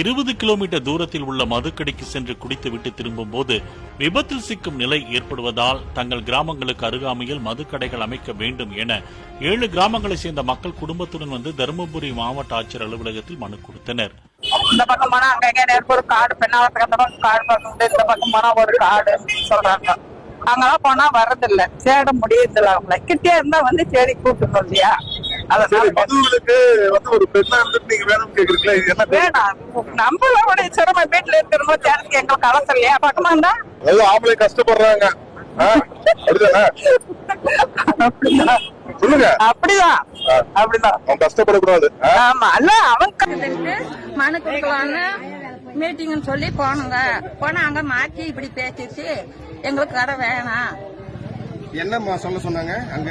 இருபது கிலோமீட்டர் தூரத்தில் உள்ள மதுக்கடைக்கு சென்று குடித்துவிட்டு திரும்பும் போது விபத்தில் சிக்கும் நிலை ஏற்படுவதால் தங்கள் கிராமங்களுக்கு அருகாமையில் மதுக்கடைகள் அமைக்க வேண்டும் என ஏழு கிராமங்களைச் சேர்ந்த மக்கள் குடும்பத்துடன் வந்து தருமபுரி மாவட்ட ஆட்சியர் அலுவலகத்தில் மனு கொடுத்தனர். இந்த பக்கம் போனா ஒரு காடு பெண்ணாவத்துக்கு காடு இந்த பக்கம் போனா ஒரு காடு சொல்றாங்க. அங்கெல்லாம் போனா வர்றதில்ல. தேட முடியறதில்ல அவங்கள. கிட்டே இருந்தா வந்து தேடி கூட்டணும் இல்லையா? மதுவிலக்கு வந்து ஒரு பெண்ணா இருந்துட்டு நீங்க வேணும்னு கேக்குறீங்களா? இது என்ன வேணாம். நம்மளோட சிரமம் வீட்டுல இருக்கிறவங்க தேடிக்கு எங்களுக்கு அவசரம் இல்லையா? பக்கமா இருந்தா ஆம்பளை கஷ்டப்படுறாங்க. ஆ? அப்படிதானே? அப்படிதான். சொல்லுங்க. அப்படிதான். அப்படிதான். அவன் கஷ்டப்படக்கூடாது? ஆமா. அல்ல அவங்க இதுக்கு மனு கொடுக்கலான்னு மீட்டிங்னு சொல்லி போனோங்க. போனா அங்க மாத்தி இப்படி பேசிச்சு எங்களுக்கு கடை வேணாம். என்னம்மா சொல்ல சொன்னாங்க அங்க?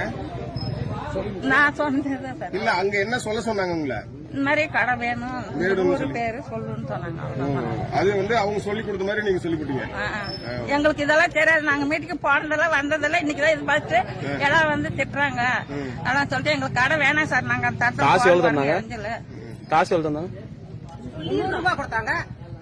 நான் சொன்னது சார். இல்ல அங்க என்ன சொல்ல சொன்னாங்க உங்களை? இந்த மாதிரி கடை வேணும். சொல்லி. பேரு சொல்லுன்னு சொன்னாங்க. அவ்வளவுதான். அது வந்து அவங்க சொல்லி கொடுத்த மாதிரி நீங்க சொல்லி கொடுத்தீங்க. ஆ, ஆ. எங்களுக்கு இதெல்லாம் தெரியாது. நாங்க மீட்டிங்கு போனதெல்லாம் வந்ததெல்லாம் இன்னைக்குதான் இது பார்த்து எல்லாம் வந்து திட்டுறாங்க. அதான் சொல்லிட்டு எங்களுக்கு கடை வேணாம் சார். நாங்க அந்த தட்டை காசு எவ்வளவு தந்தாங்க? அஞ்சலு. காசு எவ்வளவு தந்தாங்க? நூறு ரூபாய் கொடுத்தாங்க.